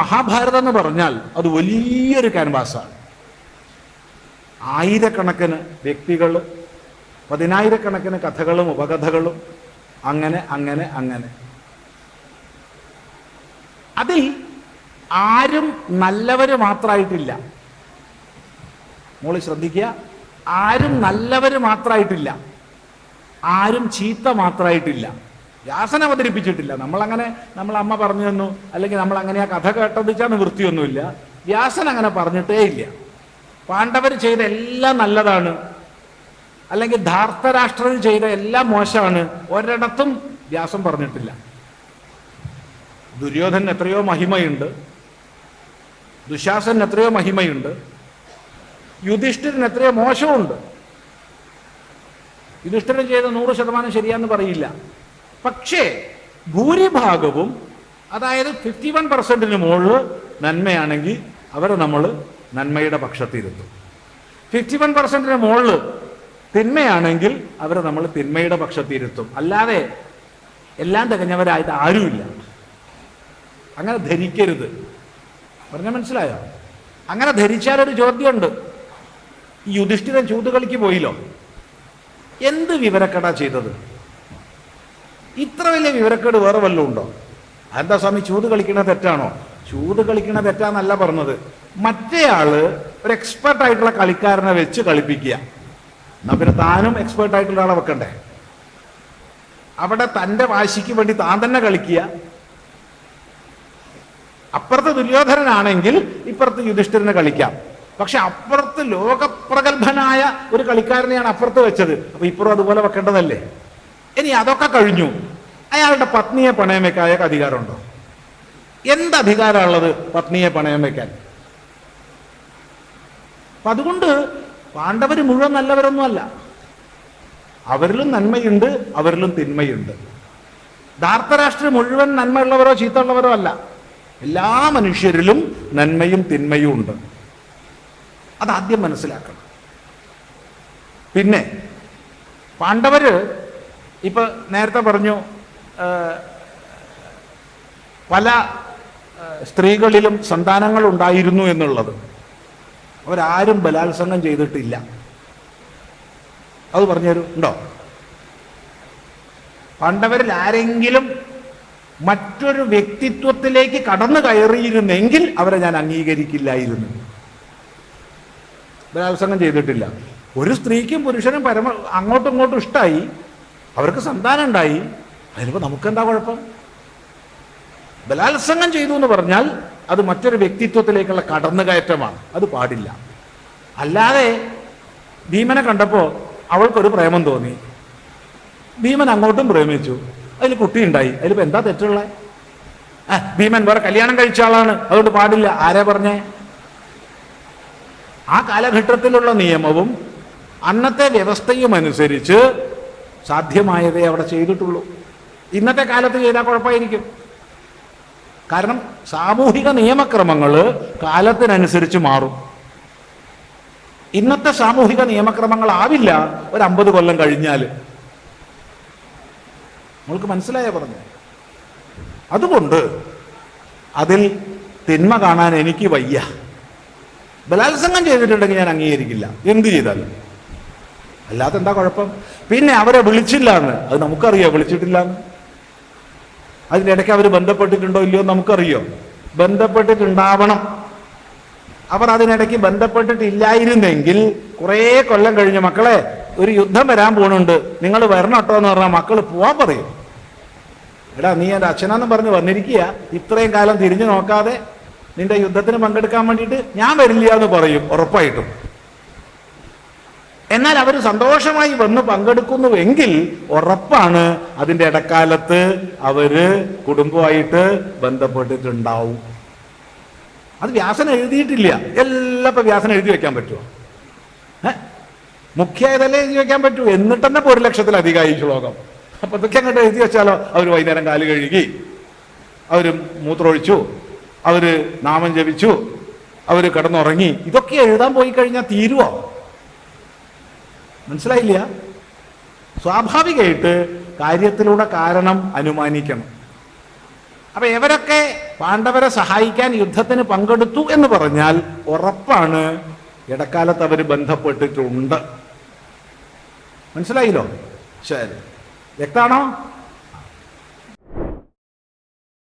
മഹാഭാരതം എന്ന് പറഞ്ഞാൽ അത് വലിയൊരു ക്യാൻവാസാണ് ആയിരക്കണക്കിന് വ്യക്തികൾ പതിനായിരക്കണക്കിന് കഥകളും ഉപകഥകളും അങ്ങനെ അങ്ങനെ അങ്ങനെ. അതിൽ ആരും നല്ലവര് മാത്രമായിട്ടില്ല മോൾ ശ്രദ്ധിക്കുക. ആരും നല്ലവര് മാത്രമായിട്ടില്ല ആരും ചീത്ത മാത്രമായിട്ടില്ല വ്യാസൻ അവതരിപ്പിച്ചിട്ടില്ല. നമ്മളങ്ങനെ നമ്മൾ അമ്മ പറഞ്ഞു തന്നു അല്ലെങ്കിൽ നമ്മൾ അങ്ങനെ ആ കഥ കേട്ടതിച്ചാൽ നിവൃത്തിയൊന്നുമില്ല വ്യാസൻ അങ്ങനെ പറഞ്ഞിട്ടേ ഇല്ല. പാണ്ഡവർ ചെയ്ത എല്ലാം നല്ലതാണ്. അല്ലെങ്കിൽ ധാർത്തരാഷ്ട്രം ചെയ്ത എല്ലാം മോശമാണ്. ഒരിടത്തും വ്യാസം പറഞ്ഞിട്ടില്ല. ദുര്യോധൻ എത്രയോ മഹിമയുണ്ട്. ദുശാസൻ എത്രയോ മഹിമയുണ്ട്. യുധിഷ്ഠിരൻ എത്രയോ മോശമുണ്ട് യുധിഷ്ഠിരൻ ചെയ്ത നൂറ് ശതമാനം ശരിയാന്ന് പറയില്ല. പക്ഷേ ഭൂരിഭാഗവും അതായത് ഫിഫ്റ്റി വൺ പെർസെന്റിന് മുകളിൽ നന്മയാണെങ്കിൽ അവരെ നമ്മൾ നന്മയുടെ പക്ഷത്തിരുത്തും. ഫിഫ്റ്റി വൺ പെർസെന്റിന് മുകളിൽ തിന്മയാണെങ്കിൽ അവരെ നമ്മൾ തിന്മയുടെ പക്ഷത്തിരുത്തും. അല്ലാതെ എല്ലാം തികഞ്ഞവരായിട്ട് ആരുമില്ല. അങ്ങനെ ധരിക്കരുത്. പറഞ്ഞ മനസ്സിലായോ? അങ്ങനെ ധരിച്ചാലൊരു ചോദ്യമുണ്ട്. ഈ യുധിഷ്ഠിരൻ ചൂതുകളിക്ക് പോയില്ലോ. എന്ത് വിവരക്കട ചെയ്തത്? ഇത്ര വലിയ വിവരക്കേട് വേറെ വല്ലതും ഉണ്ടോ? എന്താ സ്വാമി ചൂത് കളിക്കണ തെറ്റാണോ? ചൂത് കളിക്കണ തെറ്റാന്നല്ല പറഞ്ഞത്. മറ്റേയാൾ ഒരു എക്സ്പെർട്ട് ആയിട്ടുള്ള കളിക്കാരനെ വെച്ച് കളിപ്പിക്കുക. എന്നാ പിന്നെ താനും എക്സ്പെർട്ട് ആയിട്ടുള്ള ആളെ വെക്കണ്ടേ? അവിടെ തന്റെ വാശിക്ക് വേണ്ടി താൻ തന്നെ കളിക്കുക. അപ്പുറത്ത് ദുര്യോധനനാണെങ്കിൽ ഇപ്പുറത്ത് യുധിഷ്ഠിരനെ കളിക്കാം. പക്ഷെ അപ്പുറത്ത് ലോകപ്രഗത്ഭനായ ഒരു കളിക്കാരനെയാണ് അപ്പുറത്ത് വെച്ചത്. അപ്പൊ ഇപ്പുറം അതുപോലെ വെക്കേണ്ടതല്ലേ? ഇനി അതൊക്കെ കഴിഞ്ഞു. അയാളുടെ പത്നിയെ പണയം വെക്കാൻ അയാൾക്ക് അധികാരമുണ്ടോ? എന്ത് അധികാരമുള്ളത് പത്നിയെ പണയം വെക്കാൻ? അപ്പൊ അതുകൊണ്ട് പാണ്ഡവർ മുഴുവൻ നല്ലവരൊന്നുമല്ല. അവരിലും നന്മയുണ്ട് അവരിലും തിന്മയുണ്ട്. ധാർത്തരാഷ്ട്രം മുഴുവൻ നന്മയുള്ളവരോ ചീത്തയുള്ളവരോ അല്ല. എല്ലാ മനുഷ്യരിലും നന്മയും തിന്മയും ഉണ്ട്. അതാദ്യം മനസ്സിലാക്കണം. പിന്നെ പാണ്ഡവര് ഇപ്പൊ നേരത്തെ പറഞ്ഞു പല സ്ത്രീകളിലും സന്താനങ്ങൾ ഉണ്ടായിരുന്നു എന്നുള്ളത്. അവരാരും ബലാത്സംഗം ചെയ്തിട്ടില്ല. അത് പറഞ്ഞുതരൂ ഉണ്ടോ? പണ്ടവരിൽ ആരെങ്കിലും മറ്റൊരു വ്യക്തിത്വത്തിലേക്ക് കടന്നു കയറിയിരുന്നെങ്കിൽ അവരെ ഞാൻ അംഗീകരിക്കില്ലായിരുന്നു. ബലാത്സംഗം ചെയ്തിട്ടില്ല. ഒരു സ്ത്രീക്കും പുരുഷനും പരമ അങ്ങോട്ടും ഇങ്ങോട്ടും ഇഷ്ടമായി അവർക്ക് സന്താനം ഉണ്ടായി. അതിനിപ്പോൾ നമുക്കെന്താ കുഴപ്പം? ബലാത്സംഗം ചെയ്തു എന്ന് പറഞ്ഞാൽ അത് മറ്റൊരു വ്യക്തിത്വത്തിലേക്കുള്ള കടന്നുകയറ്റമാണ്. അത് പാടില്ല. അല്ലാതെ ഭീമനെ കണ്ടപ്പോൾ അവൾക്കൊരു പ്രേമം തോന്നി. ഭീമൻ അങ്ങോട്ടും പ്രേമിച്ചു. അതിൽ കുട്ടിയുണ്ടായി. അതിലിപ്പോൾ എന്താ തെറ്റുള്ളത് ഭീമൻ വേറെ കല്യാണം കഴിച്ച ആളാണ്. അതുകൊണ്ട് പാടില്ല. ആരാ പറഞ്ഞേ? ആ കാലഘട്ടത്തിലുള്ള നിയമവും അന്നത്തെ വ്യവസ്ഥയും അനുസരിച്ച് സാധ്യമായതേ അവിടെ ചെയ്തിട്ടുള്ളൂ. ഇന്നത്തെ കാലത്ത് ചെയ്താൽ കുഴപ്പമായിരിക്കും. കാരണം സാമൂഹിക നിയമക്രമങ്ങൾ കാലത്തിനനുസരിച്ച് മാറും. ഇന്നത്തെ സാമൂഹിക നിയമക്രമങ്ങൾ ആവില്ല ഒരു അമ്പത് കൊല്ലം കഴിഞ്ഞാൽ നമ്മൾക്ക് മനസ്സിലായ പറഞ്ഞു. അതുകൊണ്ട് അതിൽ തിന്മ കാണാൻ എനിക്ക് വയ്യ. ബലാത്സംഗം ചെയ്തിട്ടുണ്ടെങ്കിൽ ഞാൻ അംഗീകരിക്കില്ല. എന്ത് ചെയ്താലും. അല്ലാതെ എന്താ കുഴപ്പം? പിന്നെ അവരെ വിളിച്ചില്ല എന്ന് അത് നമുക്കറിയോ വിളിച്ചിട്ടില്ല എന്ന് അതിന്റെ ഇടയ്ക്ക് അവർ ബന്ധപ്പെട്ടിട്ടുണ്ടോ ഇല്ലയോ നമുക്കറിയോ? ബന്ധപ്പെട്ടിട്ടുണ്ടാവണം. അവർ അതിനിടയ്ക്ക് ബന്ധപ്പെട്ടിട്ടില്ലായിരുന്നെങ്കിൽ കുറേ കൊല്ലം കഴിഞ്ഞ് മക്കളെ ഒരു യുദ്ധം വരാൻ പോകുന്നുണ്ട് നിങ്ങൾ വരണം കേട്ടോ എന്ന് പറഞ്ഞാൽ മക്കൾ പോവാൻ പറയും. എടാ നീ എന്റെ അച്ഛനാന്ന് പറഞ്ഞ് വന്നിരിക്കുക. ഇത്രയും കാലം തിരിഞ്ഞു നോക്കാതെ നിന്റെ യുദ്ധത്തിന് പങ്കെടുക്കാൻ വേണ്ടിയിട്ട് ഞാൻ വരില്ല എന്ന് പറയും ഉറപ്പായിട്ടും. എന്നാൽ അവർ സന്തോഷമായി വന്ന് പങ്കെടുക്കുന്നുവെങ്കിൽ ഉറപ്പാണ് അതിന്റെ ഇടക്കാലത്ത് അവർ കുടുംബമായിട്ട് ബന്ധപ്പെട്ടിട്ടുണ്ടാവും. അത് വ്യാസൻ എഴുതിയിട്ടില്ല. എല്ലാം ഇപ്പം വ്യാസൻ എഴുതി വെക്കാൻ പറ്റുമോ മുഖ്യ മുഖ്യതല്ലേ എഴുതി വെക്കാൻ പറ്റൂ? എന്നിട്ട് തന്നെ ഒരു ലക്ഷത്തിലധികമായി ശ്ലോകം. അപ്പൊ ഇതൊക്കെ അങ്ങോട്ട് എഴുതി വെച്ചാലോ? അവർ വൈകുന്നേരം കാൽ കഴുകി. അവർ മൂത്രമൊഴിച്ചു. അവർ നാമം ജപിച്ചു. അവർ കിടന്നുറങ്ങി. ഇതൊക്കെ എഴുതാൻ പോയി കഴിഞ്ഞാൽ തീരുവോ? മനസ്സിലായില്ല? സ്വാഭാവികമായിട്ട് കാര്യത്തിലൂടെ കാരണം അനുമാനിക്കണം. അപ്പൊ ഇവരൊക്കെ പാണ്ഡവരെ സഹായിക്കാൻ യുദ്ധത്തിന് പങ്കെടുത്തു എന്ന് പറഞ്ഞാൽ ഉറപ്പാണ് ഇടക്കാലത്ത് അവർ ബന്ധപ്പെട്ടിട്ടുണ്ട്. മനസ്സിലായില്ലോ? ശരി. വ്യക്താണോ